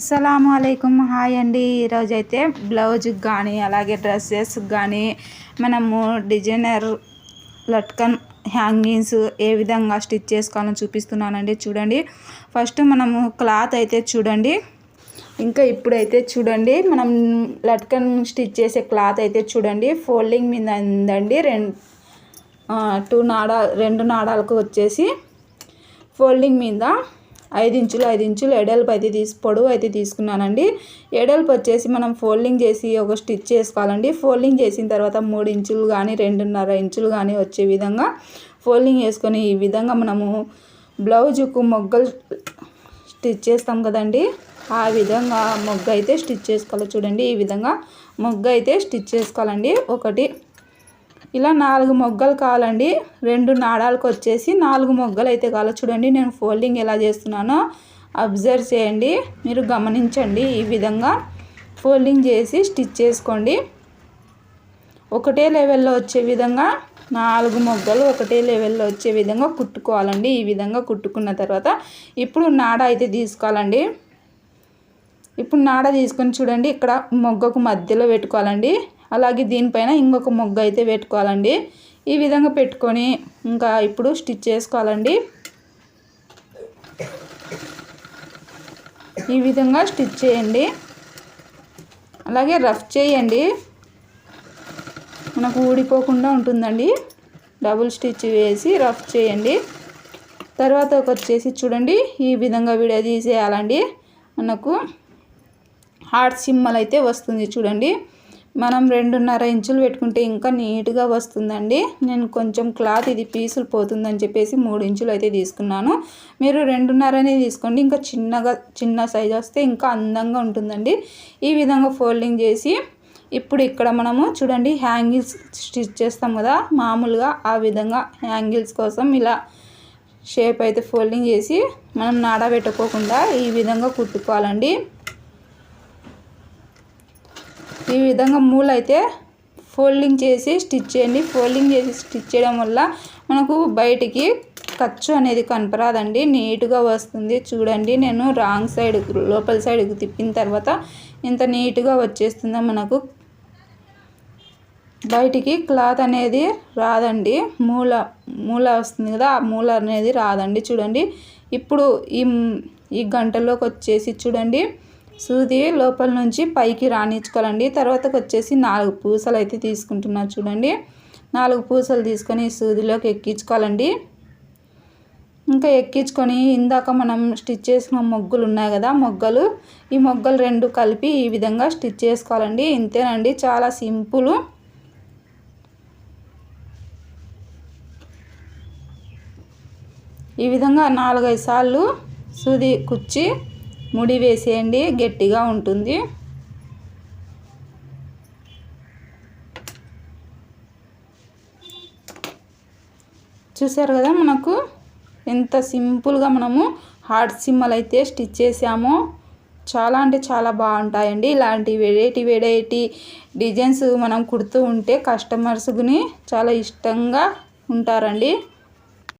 అస్సలం అయికం హాయ్ అండి. ఈరోజు అయితే బ్లౌజ్కి కానీ అలాగే డ్రెస్సెస్కి కానీ మనము డిజైనర్ లట్కన్ హ్యాంగింగ్స్ ఏ విధంగా స్టిచ్ చేసుకోవాలని చూపిస్తున్నానండి. చూడండి. ఫస్ట్ మనము క్లాత్ అయితే చూడండి. ఇంకా ఇప్పుడైతే చూడండి. మనం లట్కన్ స్టిచ్ చేసే క్లాత్ అయితే చూడండి. ఫోల్డింగ్ మీద ఉందండి. రెండు టూ నాడా రెండు నాడాలకు వచ్చేసి ఫోల్డింగ్ మీద ఐదు ఇంచులు ఐదు ఇంచులు ఎడల్పు అయితే తీసి పొడవు అయితే తీసుకున్నానండి. ఎడల్పు వచ్చేసి మనం ఫోల్డింగ్ చేసి ఒక స్టిచ్ చేసుకోవాలండి. ఫోల్డింగ్ చేసిన తర్వాత మూడు ఇంచులు కానీ రెండున్నర ఇంచులు కానీ వచ్చే విధంగా ఫోల్డింగ్ చేసుకొని ఈ విధంగా మనము బ్లౌజుకు మొగ్గలు స్టిచ్ చేస్తాం కదండి. ఆ విధంగా మొగ్గ అయితే స్టిచ్ చేసుకోవాలి చూడండి. ఈ విధంగా మొగ్గ అయితే స్టిచ్ చేసుకోవాలండి. ఒకటి ఇలా నాలుగు మొగ్గలు కావాలండి. రెండు నాడాలకు వచ్చేసి నాలుగు మొగ్గలు అయితే కావాలి. చూడండి నేను ఫోల్డింగ్ ఎలా చేస్తున్నానో అబ్జర్వ్ చేయండి. మీరు గమనించండి ఈ విధంగా ఫోల్డింగ్ చేసి స్టిచ్ చేసుకోండి. ఒకటే లెవెల్లో వచ్చే విధంగా నాలుగు మొగ్గలు ఒకటే లెవెల్లో వచ్చే విధంగా కుట్టుకోవాలండి. ఈ విధంగా కుట్టుకున్న తర్వాత ఇప్పుడు నాడ అయితే తీసుకోవాలండి. ఇప్పుడు నాడ తీసుకొని చూడండి ఇక్కడ మొగ్గకు మధ్యలో పెట్టుకోవాలండి. అలాగే దీనిపైన ఇంకొక మొగ్గ అయితే పెట్టుకోవాలండి ఈ విధంగా పెట్టుకొని ఇంకా ఇప్పుడు స్టిచ్ చేసుకోవాలండి. ఈ విధంగా స్టిచ్ చేయండి. అలాగే రఫ్ చేయండి. మనకు ఊడిపోకుండా ఉంటుందండి. డబుల్ స్టిచ్ వేసి రఫ్ చేయండి. తర్వాత ఒక వచ్చేసి చూడండి ఈ విధంగా విడదీసేయాలండి మనకు హార్ట్ సింబల్ అయితే వస్తుంది చూడండి. మనం రెండున్నర ఇంచులు పెట్టుకుంటే ఇంకా నీట్గా వస్తుందండి. నేను కొంచెం క్లాత్ ఇది పీసులు పోతుందని చెప్పేసి మూడు ఇంచులు అయితే తీసుకున్నాను. మీరు రెండున్నరనే తీసుకోండి. ఇంకా చిన్నగా చిన్న సైజ్ వస్తే ఇంకా అందంగా ఉంటుందండి. ఈ విధంగా ఫోల్డింగ్ చేసి ఇప్పుడు ఇక్కడ మనము చూడండి హ్యాంగిల్స్ స్టిచ్ చేస్తాం కదా. మామూలుగా ఆ విధంగా హ్యాంగిల్స్ కోసం ఇలా షేప్ అయితే ఫోల్డింగ్ చేసి మనం నాడబెట్టుకోకుండా ఈ విధంగా కుట్టుకోవాలండి. ఈ విధంగా మూలు అయితే ఫోల్డింగ్ చేసి స్టిచ్ చేయండి. ఫోల్డింగ్ చేసి స్టిచ్ చేయడం వల్ల మనకు బయటికి ఖర్చు అనేది కనపరాదండి. నీట్గా వస్తుంది. చూడండి నేను రాంగ్ సైడ్ లోపల సైడ్కి తిప్పిన తర్వాత ఇంత నీట్గా వచ్చేస్తుందో మనకు. బయటికి క్లాత్ అనేది రాదండి. మూల మూల వస్తుంది కదా ఆ మూల అనేది రాదండి. చూడండి ఇప్పుడు ఈ ఈ గంటలోకి వచ్చేసి చూడండి. సూది లోపల నుంచి పైకి రాణించుకోవాలండి. తర్వాతకు వచ్చేసి నాలుగు పూసలు అయితే తీసుకుంటున్నా చూడండి. నాలుగు పూసలు తీసుకొని సూదిలోకి ఎక్కించుకోవాలండి. ఇంకా ఎక్కించుకొని ఇందాక మనం స్టిచ్ చేసిన మొగ్గులు ఉన్నాయి కదా మొగ్గలు. ఈ మొగ్గలు రెండు కలిపి ఈ విధంగా స్టిచ్ చేసుకోవాలండి. ఇంతేనండి చాలా సింపుల్. ఈ విధంగా నాలుగైదు సార్లు సూది కుచ్చి ముడి వేసేయండి గట్టిగా ఉంటుంది. చూసారు కదా మనకు ఎంత సింపుల్గా మనము హార్ట్ సిమ్మలు అయితే స్టిచ్ చేసామో. చాలా అంటే చాలా బాగుంటాయండి. ఇలాంటి వెరైటీ వెరైటీ డిజైన్స్ మనం కుడుతూ ఉంటే కస్టమర్స్ని చాలా ఇష్టంగా ఉంటారండి.